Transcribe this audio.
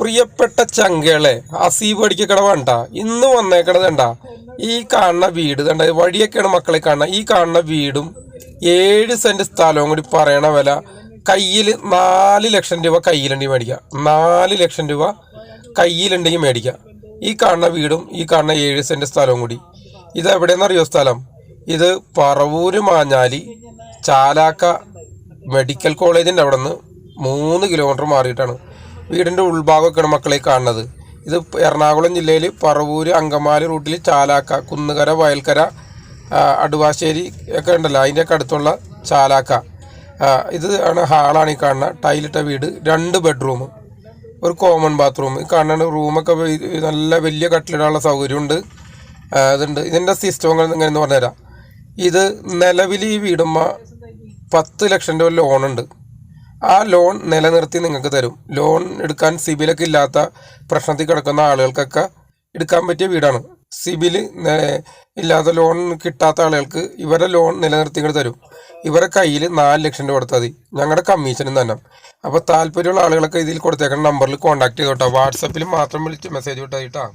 പ്രിയപ്പെട്ട ചങ്കേളെ അസീബ് അടിക്കട വേണ്ട. ഇന്ന് വന്നേക്കണത് ഈ കാണുന്ന വീട് കണ്ട വഴിയൊക്കെയാണ് മക്കളെ കാണുന്ന ഈ കാണുന്ന വീടും ഏഴ് സെന്റ് സ്ഥലവും കൂടി പറയണ വില കയ്യിൽ നാല് ലക്ഷം രൂപ കയ്യിലുണ്ടെങ്കിൽ മേടിക്കാം. നാല് ലക്ഷം രൂപ കയ്യിലുണ്ടെങ്കിൽ മേടിക്കാം. ഈ കാണുന്ന വീടും ഈ കാണുന്ന ഏഴ് സെന്റ് സ്ഥലവും കൂടി. ഇത് എവിടെയെന്നറിയോ സ്ഥലം? ഇത് പറവൂര് മാഞ്ഞാലി ചാലാക്ക മെഡിക്കൽ കോളേജിന്റെ അവിടെ നിന്ന് മൂന്ന് കിലോമീറ്റർ മാറിയിട്ടാണ്. വീടിന്റെ ഉൾഭാഗമൊക്കെയാണ് മക്കളെ കാണുന്നത്. ഇത് എറണാകുളം ജില്ലയിൽ പറവൂർ അങ്കമാലി റൂട്ടിൽ ചാലാക്ക കുന്നുകര വയൽക്കര അടുവാശ്ശേരി ഒക്കെ ഉണ്ടല്ലോ. അതിന്റെയൊക്കെ അടുത്തുള്ള ചാലാക്ക. ഇത് ആണ് ഹാളാണ് ഈ കാണുന്ന. ടൈലിട്ട വീട് രണ്ട് ബെഡ്റൂം ഒരു കോമൺ ബാത്റൂം. ഈ കാണുന്ന റൂമൊക്കെ നല്ല വലിയ കട്ടിലിടാനുള്ള സൗകര്യമുണ്ട്. ഇതുണ്ട്. ഇതിന്റെ സിസ്റ്റം എങ്ങനെയെന്ന് പറഞ്ഞുതരാം. ഇത് നിലവിൽ ഈ വീടുമ്മ പത്ത് ലക്ഷം രൂപ ലോൺ ഉണ്ട് ആ ലോൺ നിലനിർത്തി നിങ്ങൾക്ക് തരും. ലോൺ എടുക്കാൻ സിബിലൊക്കെ ഇല്ലാത്ത പ്രശ്നത്തിൽ കിടക്കുന്ന ആളുകൾക്കൊക്കെ എടുക്കാൻ പറ്റിയ വീടാണ്. സിബിൽ ഇല്ലാത്ത ലോൺ കിട്ടാത്ത ആളുകൾക്ക് ഇവരെ ലോൺ നിലനിർത്തി ഇങ്ങോട്ട് തരും. ഇവരെ കയ്യിൽ നാല് ലക്ഷം രൂപ കൊടുത്താൽ മതി. ഞങ്ങളുടെ കമ്മീഷനും തന്നെ. അപ്പോൾ താല്പര്യമുള്ള ആളുകളൊക്കെ ഇതിൽ കൊടുത്തേക്കുന്ന നമ്പറിൽ കോൺടാക്ട് ചെയ്തോട്ടോ. വാട്സപ്പിൽ മാത്രം വിളിച്ച് മെസ്സേജ് കേട്ടോ